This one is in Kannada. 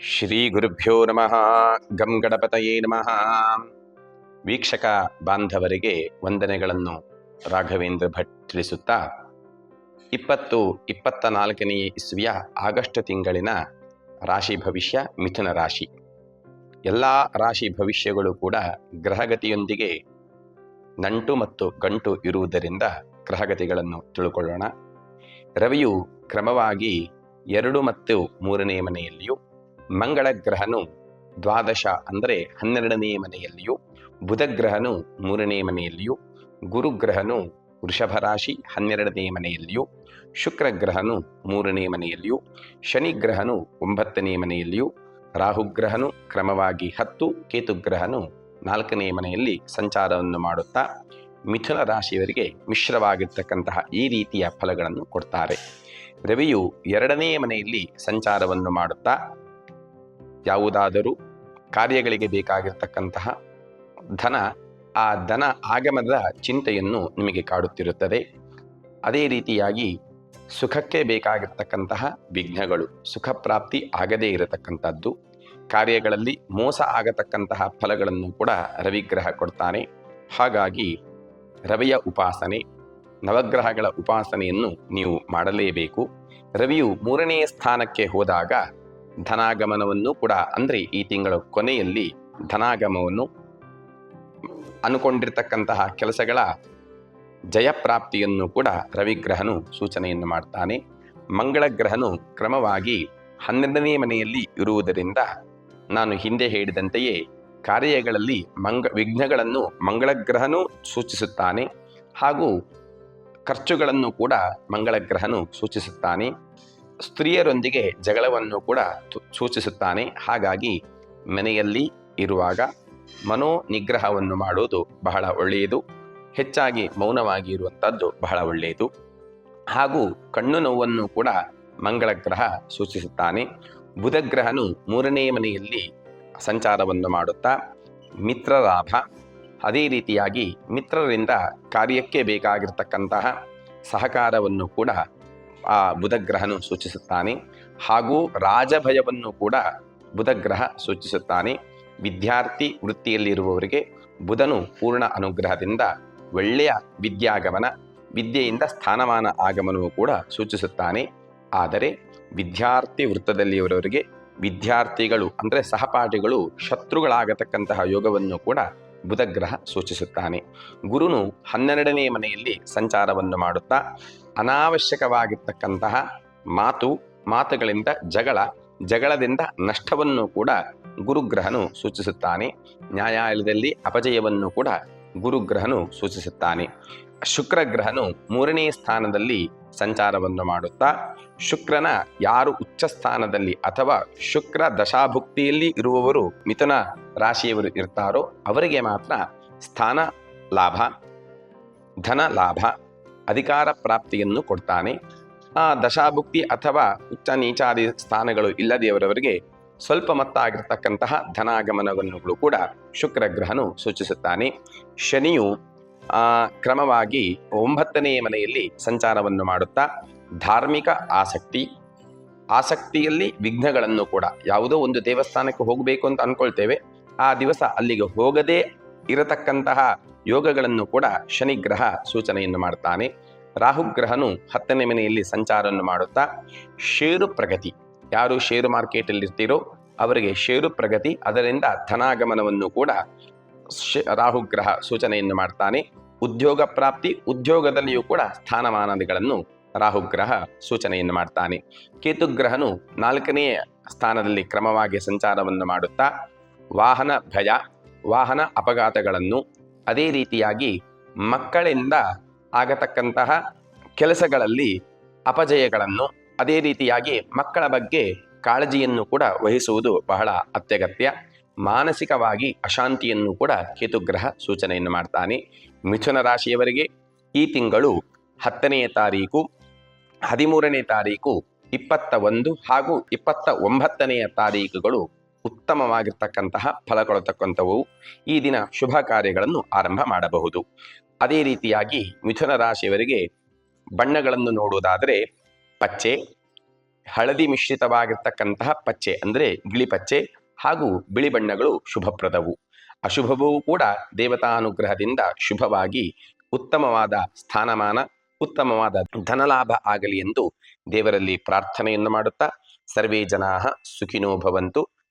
ಶ್ರೀ ಗುರುಭ್ಯೋ ನಮಃ. ಗಂ ಗಣಪತಯೇ ನಮಃ. ವೀಕ್ಷಕ ಬಾಂಧವರಿಗೆ ವಂದನೆಗಳನ್ನು ರಾಘವೇಂದ್ರ ಭಟ್ ತಿಳಿಸುತ್ತಾ, ಇಪ್ಪತ್ತು ಇಪ್ಪತ್ತ ನಾಲ್ಕನೇ ಇಸ್ವಿಯ ಆಗಸ್ಟ್ ತಿಂಗಳಿನ ರಾಶಿ ಭವಿಷ್ಯ ಮಿಥುನ ರಾಶಿ. ಎಲ್ಲ ರಾಶಿ ಭವಿಷ್ಯಗಳು ಕೂಡ ಗ್ರಹಗತಿಯೊಂದಿಗೆ ನಂಟು ಮತ್ತು ಗಂಟು ಇರುವುದರಿಂದ ಗ್ರಹಗತಿಗಳನ್ನು ತಿಳ್ಕೊಳ್ಳೋಣ. ರವಿಯು ಕ್ರಮವಾಗಿ ಎರಡು ಮತ್ತು ಮೂರನೇ ಮನೆಯಲ್ಲಿಯೂ ಮಂಗಳ ಗ್ರಹನು ದ್ವಾದಶ ಅಂದರೆ ಹನ್ನೆರಡನೇ ಮನೆಯಲ್ಲಿಯೂ, ಬುಧಗ್ರಹನು ಮೂರನೇ ಮನೆಯಲ್ಲಿಯೂ, ಗುರುಗ್ರಹನು ವೃಷಭ ರಾಶಿ ಹನ್ನೆರಡನೇ ಮನೆಯಲ್ಲಿಯೂ, ಶುಕ್ರಗ್ರಹನು ಮೂರನೇ ಮನೆಯಲ್ಲಿಯೂ ಶನಿ ಗ್ರಹನು ಒಂಬತ್ತನೇ ಮನೆಯಲ್ಲಿಯೂ, ರಾಹುಗ್ರಹನು ಕ್ರಮವಾಗಿ ಹತ್ತು, ಕೇತುಗ್ರಹನು ನಾಲ್ಕನೇ ಮನೆಯಲ್ಲಿ ಸಂಚಾರವನ್ನು ಮಾಡುತ್ತಾ, ಮಿಥುನ ರಾಶಿಯವರಿಗೆ ಮಿಶ್ರವಾಗಿರ್ತಕ್ಕಂತಹ ಈ ರೀತಿಯ ಫಲಗಳನ್ನು ಕೊಡ್ತಾರೆ. ರವಿಯು ಎರಡನೇ ಮನೆಯಲ್ಲಿ ಸಂಚಾರವನ್ನು ಮಾಡುತ್ತಾ ಯಾವುದಾದರೂ ಕಾರ್ಯಗಳಿಗೆ ಬೇಕಾಗಿರ್ತಕ್ಕಂತಹ ಧನ, ಆ ಧನ ಆಗಮದ ಚಿಂತೆಯನ್ನು ನಿಮಗೆ ಕಾಡುತ್ತಿರುತ್ತದೆ. ಅದೇ ರೀತಿಯಾಗಿ ಸುಖಕ್ಕೆ ಬೇಕಾಗಿರ್ತಕ್ಕಂತಹ ವಿಘ್ನಗಳು, ಸುಖ ಪ್ರಾಪ್ತಿ ಆಗದೇ ಇರತಕ್ಕಂಥದ್ದು, ಕಾರ್ಯಗಳಲ್ಲಿ ಮೋಸ ಆಗತಕ್ಕಂತಹ ಫಲಗಳನ್ನು ಕೂಡ ರವಿಗ್ರಹ ಕೊಡ್ತಾನೆ. ಹಾಗಾಗಿ ರವಿಯ ಉಪಾಸನೆ, ನವಗ್ರಹಗಳ ಉಪಾಸನೆಯನ್ನು ನೀವು ಮಾಡಲೇಬೇಕು. ರವಿಯು ಮೂರನೆಯ ಸ್ಥಾನಕ್ಕೆ ಹೋದಾಗ ಧನಾಗಮನವನ್ನು ಕೂಡ, ಅಂದರೆ ಈ ತಿಂಗಳ ಕೊನೆಯಲ್ಲಿ ಧನಾಗಮವನ್ನು ಅನುಕೊಂಡಿರ್ತಕ್ಕಂತಹ ಕೆಲಸಗಳ ಜಯಪ್ರಾಪ್ತಿಯನ್ನು ಕೂಡ ರವಿಗ್ರಹನು ಸೂಚನೆಯನ್ನು ಮಾಡ್ತಾನೆ. ಮಂಗಳ ಗ್ರಹನು ಕ್ರಮವಾಗಿ ಹನ್ನೆರಡನೇ ಮನೆಯಲ್ಲಿ ಇರುವುದರಿಂದ ನಾನು ಹಿಂದೆ ಹೇಳಿದಂತೆಯೇ ಕಾರ್ಯಗಳಲ್ಲಿ ಮಂಗ, ವಿಘ್ನಗಳನ್ನು ಮಂಗಳ ಗ್ರಹನು ಸೂಚಿಸುತ್ತಾನೆ ಹಾಗೂ ಖರ್ಚುಗಳನ್ನು ಕೂಡ ಮಂಗಳ ಗ್ರಹನು ಸೂಚಿಸುತ್ತಾನೆ. ಸ್ತ್ರೀಯರೊಂದಿಗೆ ಜಗಳವನ್ನು ಕೂಡ ಸೂಚಿಸುತ್ತಾನೆ. ಹಾಗಾಗಿ ಮನೆಯಲ್ಲಿ ಇರುವಾಗ ಮನೋ ನಿಗ್ರಹವನ್ನು ಮಾಡುವುದು ಬಹಳ ಒಳ್ಳೆಯದು. ಹೆಚ್ಚಾಗಿ ಮೌನವಾಗಿ ಇರುವಂಥದ್ದು ಬಹಳ ಒಳ್ಳೆಯದು. ಹಾಗೂ ಕಣ್ಣು ನೋವನ್ನು ಕೂಡ ಮಂಗಳ ಗ್ರಹ ಸೂಚಿಸುತ್ತಾನೆ. ಬುಧಗ್ರಹನು ಮೂರನೇ ಮನೆಯಲ್ಲಿ ಸಂಚಾರವನ್ನು ಮಾಡುತ್ತಾ ಮಿತ್ರ ಲಾಭ ಅದೇ ರೀತಿಯಾಗಿ ಮಿತ್ರರಿಂದ ಕಾರ್ಯಕ್ಕೆ ಬೇಕಾಗಿರ್ತಕ್ಕಂತಹ ಸಹಕಾರವನ್ನು ಕೂಡ ಆ ಬುಧಗ್ರಹನು ಸೂಚಿಸುತ್ತಾನೆ. ಹಾಗೂ ರಾಜಭಯವನ್ನು ಕೂಡ ಬುಧಗ್ರಹ ಸೂಚಿಸುತ್ತಾನೆ. ವಿದ್ಯಾರ್ಥಿ ವೃತ್ತಿಯಲ್ಲಿರುವವರಿಗೆ ಬುಧನು ಪೂರ್ಣ ಅನುಗ್ರಹದಿಂದ ಒಳ್ಳೆಯ ವಿದ್ಯಾಗಮನ, ವಿದ್ಯೆಯಿಂದ ಸ್ಥಾನಮಾನ ಆಗಮನವು ಕೂಡ ಸೂಚಿಸುತ್ತಾನೆ. ಆದರೆ ವಿದ್ಯಾರ್ಥಿ ವೃತ್ತದಲ್ಲಿರುವವರಿಗೆ ವಿದ್ಯಾರ್ಥಿಗಳು ಅಂದರೆ ಸಹಪಾಠಿಗಳು ಶತ್ರುಗಳಾಗತಕ್ಕಂತಹ ಯೋಗವನ್ನು ಕೂಡ ಬುಧಗ್ರಹ ಸೂಚಿಸುತ್ತಾನೆ. ಗುರುನು ಹನ್ನೆರಡನೇ ಮನೆಯಲ್ಲಿ ಸಂಚಾರವನ್ನು ಮಾಡುತ್ತಾ ಅನಾವಶ್ಯಕವಾಗಿರ್ತಕ್ಕಂತಹ ಮಾತು, ಮಾತುಗಳಿಂದ ಜಗಳ, ಜಗಳದಿಂದ ನಷ್ಟವನ್ನು ಕೂಡ ಗುರುಗ್ರಹನು ಸೂಚಿಸುತ್ತಾನೆ. ನ್ಯಾಯಾಲಯದಲ್ಲಿ ಅಪಜಯವನ್ನು ಕೂಡ ಗುರುಗ್ರಹನು ಸೂಚಿಸುತ್ತಾನೆ. ಶುಕ್ರಗ್ರಹನು ಮೂರನೇ ಸ್ಥಾನದಲ್ಲಿ ಸಂಚಾರವನ್ನು ಮಾಡುತ್ತಾ, ಶುಕ್ರನ ಯಾರು ಉಚ್ಚ ಸ್ಥಾನದಲ್ಲಿ ಅಥವಾ ಶುಕ್ರ ದಶಾಭುಕ್ತಿಯಲ್ಲಿ ಇರುವವರು ಮಿಥುನ ರಾಶಿಯವರು ಇರ್ತಾರೋ ಅವರಿಗೆ ಮಾತ್ರ ಸ್ಥಾನ ಲಾಭ, ಧನ ಲಾಭ ಅಧಿಕಾರ ಪ್ರಾಪ್ತಿಯನ್ನು ಕೊಡ್ತಾನೆ. ಆ ದಶಾಭುಕ್ತಿ ಅಥವಾ ಉಚ್ಚ ನೀಚಾದಿ ಸ್ಥಾನಗಳು ಇಲ್ಲದೆಯವರವರಿಗೆ ಸ್ವಲ್ಪ ಮತ್ತಾಗಿರ್ತಕ್ಕಂತಹ ಧನಾಗಮನವನ್ನು ಕೂಡ ಶುಕ್ರ ಗ್ರಹನು ಸೂಚಿಸುತ್ತಾನೆ. ಶನಿಯು ಕ್ರಮವಾಗಿ ಒಂಬತ್ತನೆಯ ಮನೆಯಲ್ಲಿ ಸಂಚಾರವನ್ನು ಮಾಡುತ್ತಾ, ಧಾರ್ಮಿಕ ಆಸಕ್ತಿ, ಆಸಕ್ತಿಯಲ್ಲಿ ವಿಘ್ನಗಳನ್ನು ಕೂಡ ಯಾವುದೋ ಒಂದು ದೇವಸ್ಥಾನಕ್ಕೆ ಹೋಗಬೇಕು ಅಂತ ಅಂದ್ಕೊಳ್ತೇವೆ ಆ ದಿವಸ ಅಲ್ಲಿಗೆ ಹೋಗದೇ ಇರತಕ್ಕಂತಹ ಯೋಗಗಳನ್ನು ಕೂಡ ಶನಿಗ್ರಹ ಸೂಚನೆಯನ್ನು ಮಾಡ್ತಾನೆ. ರಾಹುಗ್ರಹನು ಹತ್ತನೇ ಮನೆಯಲ್ಲಿ ಸಂಚಾರವನ್ನು ಮಾಡುತ್ತಾ, ಷೇರು ಪ್ರಗತಿ. ಯಾರು ಷೇರು ಮಾರ್ಕೆಟಲ್ಲಿ ಇರ್ತೀರೋ ಅವರಿಗೆ ಷೇರು ಪ್ರಗತಿ, ಅದರಿಂದ ಧನಾಗಮನವನ್ನು ಕೂಡ ರಾಹು ರಾಹುಗ್ರಹ ಸೂಚನೆಯನ್ನು ಮಾಡ್ತಾನೆ. ಉದ್ಯೋಗ ಪ್ರಾಪ್ತಿ, ಉದ್ಯೋಗದಲ್ಲಿಯೂ ಕೂಡ ಸ್ಥಾನಮಾನಗಳನ್ನು ರಾಹುಗ್ರಹ ಸೂಚನೆಯನ್ನು ಮಾಡ್ತಾನೆ. ಕೇತುಗ್ರಹನು ನಾಲ್ಕನೆಯ ಸ್ಥಾನದಲ್ಲಿ ಕ್ರಮವಾಗಿ ಸಂಚಾರವನ್ನು ಮಾಡುತ್ತಾ, ವಾಹನ, ಭಯ ವಾಹನ ಅಪಘಾತಗಳನ್ನು ಅದೇ ರೀತಿಯಾಗಿ ಮಕ್ಕಳಿಂದ ಆಗತಕ್ಕಂತಹ ಕೆಲಸಗಳಲ್ಲಿ ಅಪಜಯಗಳನ್ನು ಅದೇ ರೀತಿಯಾಗಿ ಮಕ್ಕಳ ಬಗ್ಗೆ ಕಾಳಜಿಯನ್ನು ಕೂಡ ವಹಿಸುವುದು ಬಹಳ ಅತ್ಯಗತ್ಯ. ಮಾನಸಿಕವಾಗಿ ಅಶಾಂತಿಯನ್ನು ಕೂಡ ಕೇತುಗ್ರಹ ಸೂಚನೆಯನ್ನು ಮಾಡ್ತಾನೆ. ಮಿಥುನ ರಾಶಿಯವರಿಗೆ ಈ ತಿಂಗಳು ಹತ್ತನೆಯ ತಾರೀಕು, ಹದಿಮೂರನೇ ತಾರೀಕು ಇಪ್ಪತ್ತ ಒಂದು ಹಾಗೂ ಇಪ್ಪತ್ತ ಒಂಬತ್ತನೆಯ ತಾರೀಕುಗಳು ಉತ್ತಮವಾಗಿರ್ತಕ್ಕಂತಹ ಫಲ ಕೊಡತಕ್ಕಂಥವು ಈ ದಿನ ಶುಭ ಕಾರ್ಯಗಳನ್ನು ಆರಂಭ ಮಾಡಬಹುದು. ಅದೇ ರೀತಿಯಾಗಿ ಮಿಥುನ ರಾಶಿಯವರಿಗೆ ಬಣ್ಣಗಳನ್ನು ನೋಡುವುದಾದರೆ ಪಚ್ಚೆ, ಹಳದಿ ಮಿಶ್ರಿತವಾಗಿರ್ತಕ್ಕಂತಹ ಪಚ್ಚೆ ಅಂದರೆ ಗಿಳಿ ಪಚ್ಚೆ ಹಾಗೂ ಬಿಳಿ ಬಣ್ಣಗಳು ಶುಭಪ್ರದವು. ಅಶುಭವೂ ಕೂಡ ದೇವತಾನುಗ್ರಹದಿಂದ ಶುಭವಾಗಿ ಉತ್ತಮವಾದ ಸ್ಥಾನಮಾನ, ಉತ್ತಮವಾದ ಧನಲಾಭ ಆಗಲಿ ಎಂದು ದೇವರಲ್ಲಿ ಪ್ರಾರ್ಥನೆಯನ್ನು ಮಾಡುತ್ತಾ, ಸರ್ವೇ ಜನಾ ಸುಖಿನೋ ಭವಂತು.